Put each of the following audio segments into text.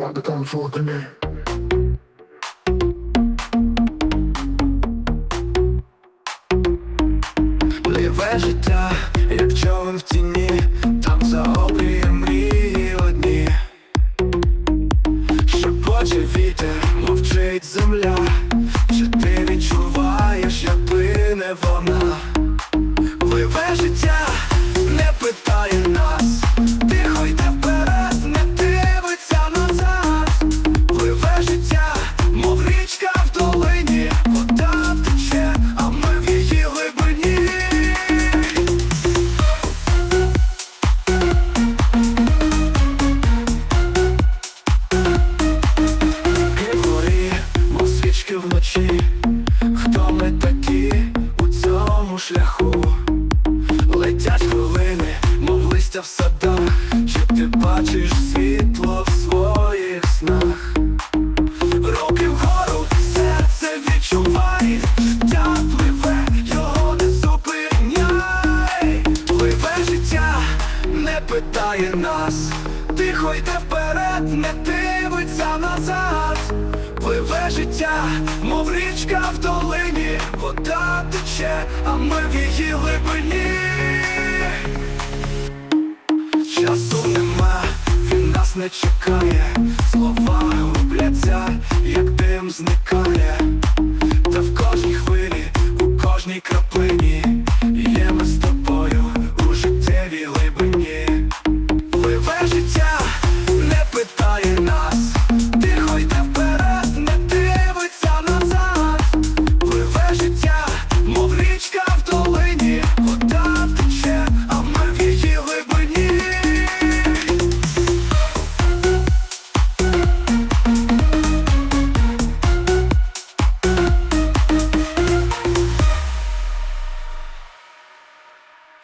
Ладно, комфортами. Ливе життя, як човен в тіні, там за обрієм мрії одні. Шепоче вітер, мовчить земля, чи ти відчуваєш, як плине вона? Летять хвилини, мов листя в садах. Чи ти бачиш світло в своїх снах? Руки вгору, серце відчувай, життя пливе, його не зупиняй. Пливе життя, не питає нас, тихо йде вперед, не дивиться назад. Пливе життя, мов річка в долині, вода тече, а ми в її глибині. Не чекає, слова губляться, як дим зникає,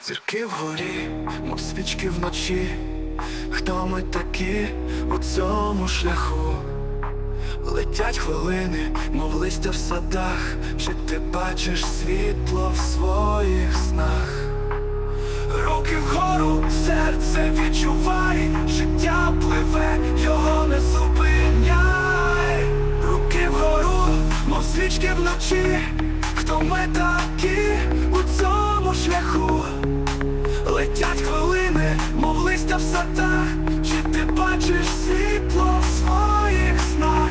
Зірки вгорі, мов свічки вночі. Хто ми такі у цьому шляху? Летять хвилини, мов листя в садах, чи ти бачиш світло в своїх снах? Руки вгору, серце відчувай, життя пливе, його не зупиняй. Руки вгору, мов свічки вночі, хто ми такі Все те, чи ти бачиш світло в своїх снах?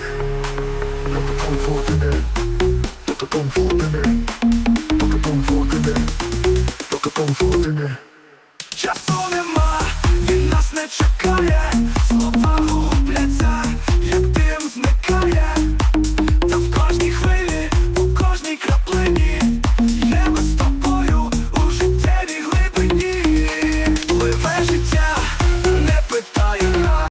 Часу нема, він нас не чекає, слова губляться, як